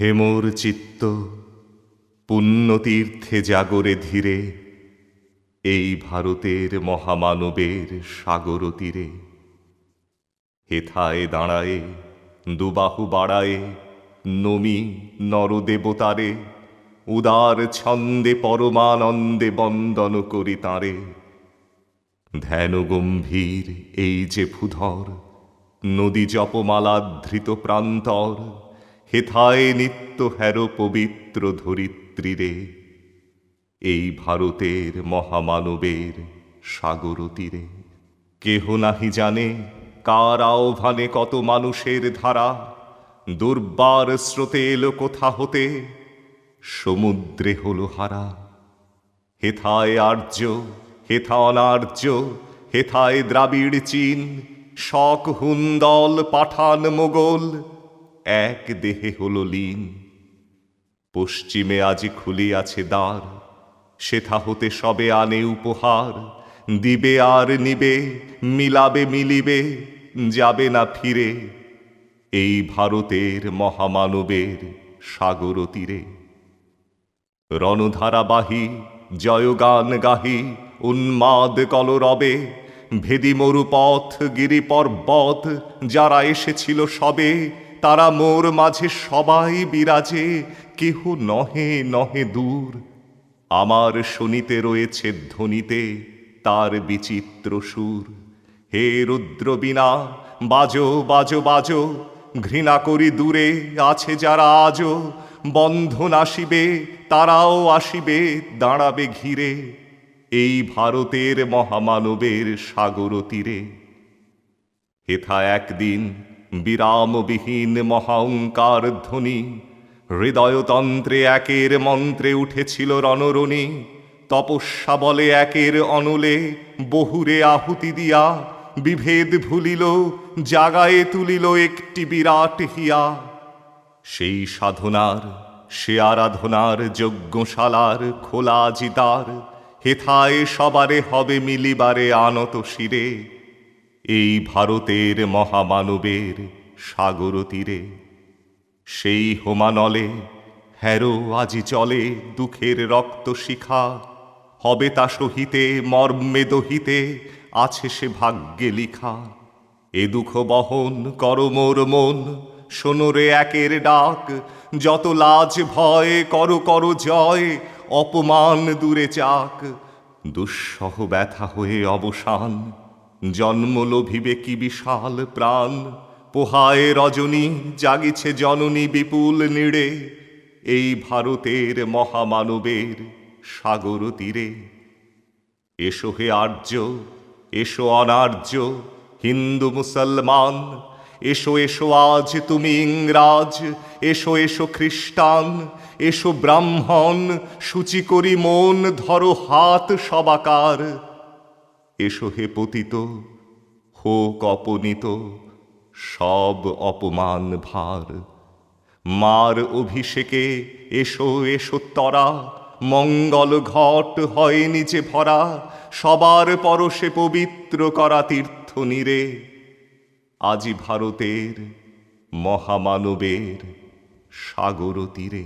হেমর চিত্ত, পুণ্যতীর্থে জাগরে ধীরে, এই ভারতের মহামানবের সাগর তীরে। হেথায় দাঁড়ায়ে, দুবাহু বাড়ায়ে, নমি নরদেবতারে, উদার ছন্দে পরমানন্দে বন্দন করি তাঁরে। ধ্যান গম্ভীর এই যে ভূধর নদী জপমালাধৃত প্রান্তর হেথায় নিত্য হ্যার পবিত্র ধরিত্রীরে। এই ভারতের মহামানবের সাগর তীরে কেহ নাহি জানে কার আহ্বানে কত মানুষের ধারা। দুর্বার স্রোতে এলো কোথা হতে, সমুদ্রে হলো হারা। হেথায় আর্য হেথা অনার্য, হেথায় দ্রাবিড় চীন, শক হুন্দল পাঠান মোগল। এক দেহে হল লীন। পশ্চিমে আজি খুলিয়াছে দ্বার। সেথা হতে সবে আনে উপহার। দিবে আর নিবে, মিলাবে মিলিবে, যাবে না ফিরে। এই ভারতের মহামানবের সাগর তীরে। রণধারাবাহী, জয়গান গাহি, উন্মাদ কলরবে, ভেদি মরুপথ গিরি পর্বত যারা এসেছিল সবে তারা মোর মাঝে সবাই বিরাজে, কেহ নহে নহে দূর। আমার শনিতে রয়েছে ধ্বনিতে তার বিচিত্র সুর। হে রুদ্রবীণা বাজো বাজো বাজো, ঘৃণা করি দূরে আছে যারা আজও বন্ধন আসিবে, তারাও আসিবে, দাঁড়াবে ঘিরে। এই ভারতের মহামানবের সাগর তীরে। হেথা একদিন বিরামবিহীন মহাঙ্কার ধ্বনি। হৃদয়তন্ত্রে একের মন্ত্রে উঠেছিল রণরণী। তপস্যা বলে একের অনলে বহুরে আহুতি দিয়া। বিভেদ ভুলিল, জাগায়ে তুলিল একটি বিরাট হিয়া। সেই সাধনার, সে আরাধনার যজ্ঞশালার খোলা জিতার হেথায় সবারে হবে মিলিবারে আনত শিরে। এই ভারতের মহামানবের সাগর তীরে। সেই হোমানলে হ্যারো আজি চলে দুঃখের রক্ত শিখা। হবে তা সহিতে, মর্মে দহিতে, আছে সে ভাগ্যে লিখা। এ দুঃখ বহন কর মোর মন শোনরে একের ডাক, যত লাজ ভয় কর কর জয়, অপমান দূরে চাক। দুঃসহ ব্যথা হয়ে অবসান জন্ম লোভিবে কি বিশাল প্রাণ, পোহায় রজনী, জাগিছে জননী বিপুল নিড়ে। এই ভারতের মহামানবের সাগর তীরে। এসো হে আর্য, এসো অনার্য, হিন্দু মুসলমান, এসো এসো আজ তুমি ইংরাজ, এসো এসো খ্রিস্টান, এসো ব্রাহ্মণ, সূচি করি মন, ধরো হাত সবাকার। এসো হে পতিত, হোক অপনীত, সব অপমান ভার। মার অভিষেকে এসো এসো তরা, মঙ্গল ঘট হয় নিচে ভরা, সবার পরশে পবিত্র করা তীর্থ নীরে। আজি ভারতের মহামানবের সাগর তীরে।